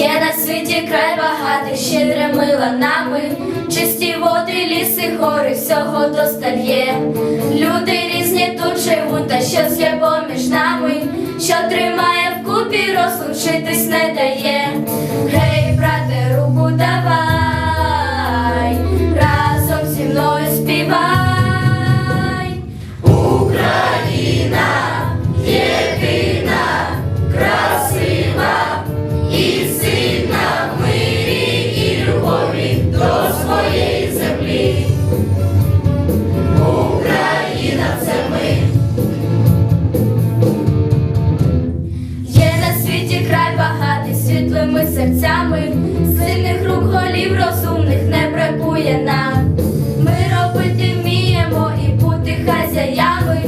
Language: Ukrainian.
Є на світі край багатий, щедре мила нами, чисті води, ліси, гори, всього достає. Люди різні тут живуть, та щось є поміж нами, що тримає вкупі, розлучитись не дає. Голів розумних не бракує нам. Ми робити вміємо і бути хазяями,